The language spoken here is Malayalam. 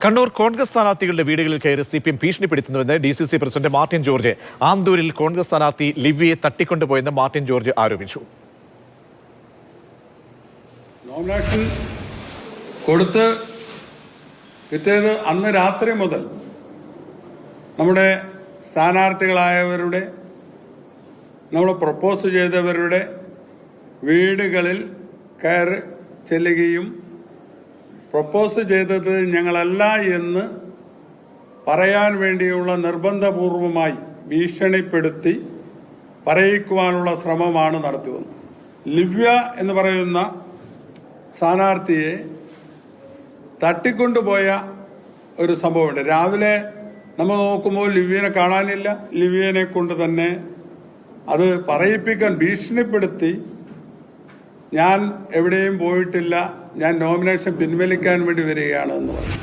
കണ്ണൂർ കോൺഗ്രസ് സ്ഥാനാർത്ഥികളുടെ വീടുകളിൽ കയറി C P M ഭീഷണിപ്പെടുത്തുന്നുവെന്ന് D C C president Martin George ആന്തൂരിൽ Congress സ്ഥാനാർത്ഥി ലിവിയെ തട്ടിക്കൊണ്ടുപോയെന്ന് മാർട്ടിൻ ജോർജ് ആരോപിച്ചു. നോമിനേഷൻ കൊടുത്ത് പിറ്റേന്ന് അന്ന് രാത്രി മുതൽ നമ്മുടെ സ്ഥാനാർത്ഥികളായവരുടെ നമ്മൾ പ്രപ്പോസ് ചെയ്തവരുടെ വീടുകളിൽ കയറി ചെല്ലുകയും പ്രപ്പോസ് ചെയ്തത് ഞങ്ങളല്ല എന്ന് പറയാൻ വേണ്ടിയുള്ള നിർബന്ധപൂർവമായി ഭീഷണിപ്പെടുത്തി പറയിക്കുവാനുള്ള ശ്രമമാണ് നടത്തി വന്നത് ലിവ്യ എന്ന് പറയുന്ന സ്ഥാനാർത്ഥിയെ തട്ടിക്കൊണ്ടുപോയ ഒരു സംഭവമുണ്ട്. രാവിലെ നമ്മൾ നോക്കുമ്പോൾ ലിവ്യനെ കാണാനില്ല. ലിവ്യനെ കൊണ്ട് തന്നെ അത് പറയിപ്പിക്കാൻ ഭീഷണിപ്പെടുത്തി ഞാൻ എവിടെയും പോയിട്ടില്ല. ഞാൻ നോമിനേഷൻ പിൻവലിക്കാൻ വേണ്ടി വരികയാണെന്ന് പറഞ്ഞു.